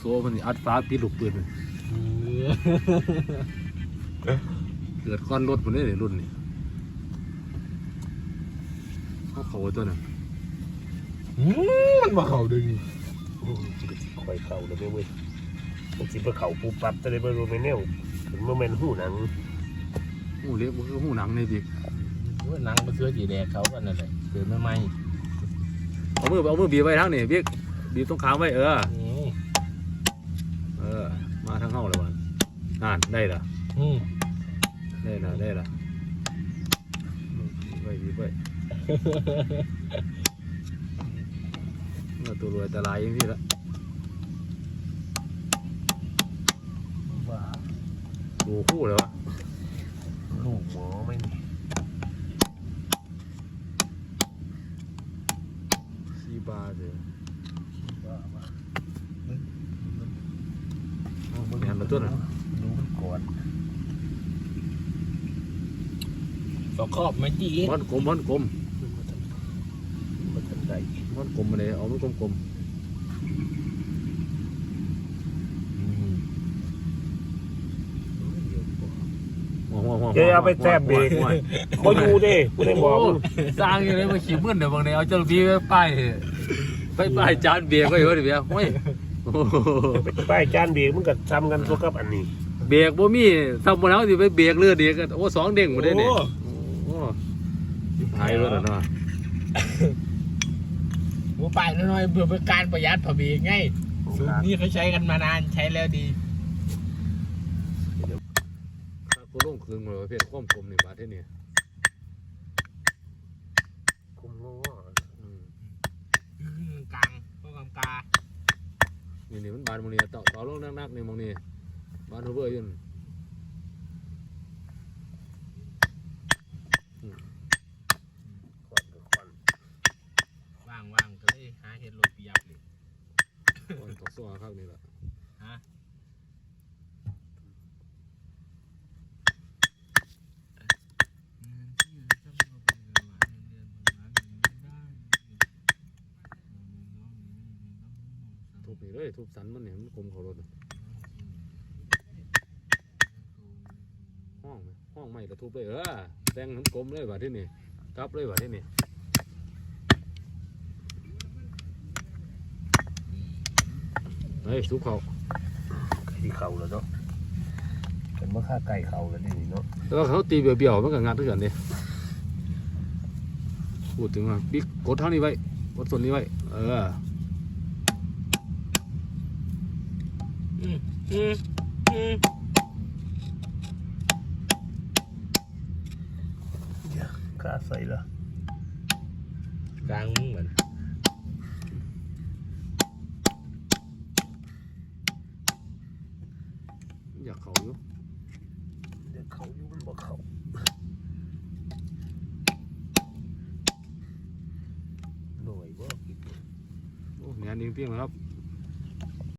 โสมันนี่อัดฟ้าปิดลูกปืนเลยเกิดก้อนรถมันนี่เลยรุ่นนี้เขาเขาตัวน่ะอืมมันมาเข่าดึงคอยเข่าเลยเว้ยมันสิบ่เข่าปูปับแต่เลยบ่รู้แม่นแนวถึงโมเมนต์หูหนังหูเล็กมันคือหูหนังในบิ๊กว่าหนังมันเสื้อสีแดงเขากันนั่นแหละเกิดไม่ไหมเอามือเอามือบีบไว้ทางนี่บิ๊กบีบตรงขาไว้เออนี่เออมา ทางเข้าเลยวันนั่นได้ละอืมได้ละได้ละบีบไว้บีบไว้เมื่อตัวรวยแต่ลายอยังที่ละว่าดูคู่เลยวะลูกหมอไม่มีซีบาร์เลย ว่าว่า เอามึงเห็นมา ตัวน่ะดูมันก่อนสองครอบไม่จีม้อนกลมม้อนกลมมันทันได้ม้อนกลมมาเลยเอามันกลมกลมเดี๋ยวก่อนๆหัวหัวหัวเดี๋ยวเอาไปแทบเบรกหัวหัวบ่อยู่เด้กูได้บอกมึงสร้างอยู่เลยมาขี่มึนเดี๋ยวบางทีเอาเจ้าบีไปป้ายไปป้ายจานเบียร์ก็อยู่เดี๋ยวเบีย ร์โอ้ยโอ้โหป้ายจานเบรกมึงก็ทำกันตัวกับอันนี้เบรกบ่มีทำมาแล้วสิไปเบรกเรือเดียกโอ้สองเด้งหมดเลยเนี่ยโอ้หายไปแล้วเนาะหัวไปน้อยๆเพื่อเป็นการประหยัดพอบีไงสูตรนี้เขาใช้กันมานานใช้แล้วดีกูลงคืนมาเลยเพี้ยนความกลมนี่บาดเท่านี้ คุมง้อ อืม กลางพวกกำกา นี่นี่มันบาดมองนี่ต่อต่อลงนักๆนี่มองนี่บาดโอเวอร์อยืนควันกับควันว่างว่างๆก็เลยหาเห็ดโรยเปียบเลยก่อนต่อสู้ครับนี่แหละ ฮะเงินที่จะมาเป็นเงินหลายเงินเดือนพันล้านเงินไม่ได้ ทุบ นี่เลยทุบสันมันเนี่ยมันกลมเขารถน่ะห้องไหมห้องใหม่ก็ทุบเลยเออแต่งให้มันกลมเลยบาดที่นี่กลับเลยบาดที่นี่เฮ้ยทุบเขาที่เข่าแล้วเนาะเป็นเมื่อค่าไก่เข่าแล้วนี่เนาะแล้วก็เขาตีเบี่ยวๆมันก็งัดทุกอย่างเนี่ยพูดถึงว่าบิ๊กกดเท่านี้ไว้กดส่วนนี้ไว้ เออ อืมอืมอืมค่าใส่ละกลางเหมือ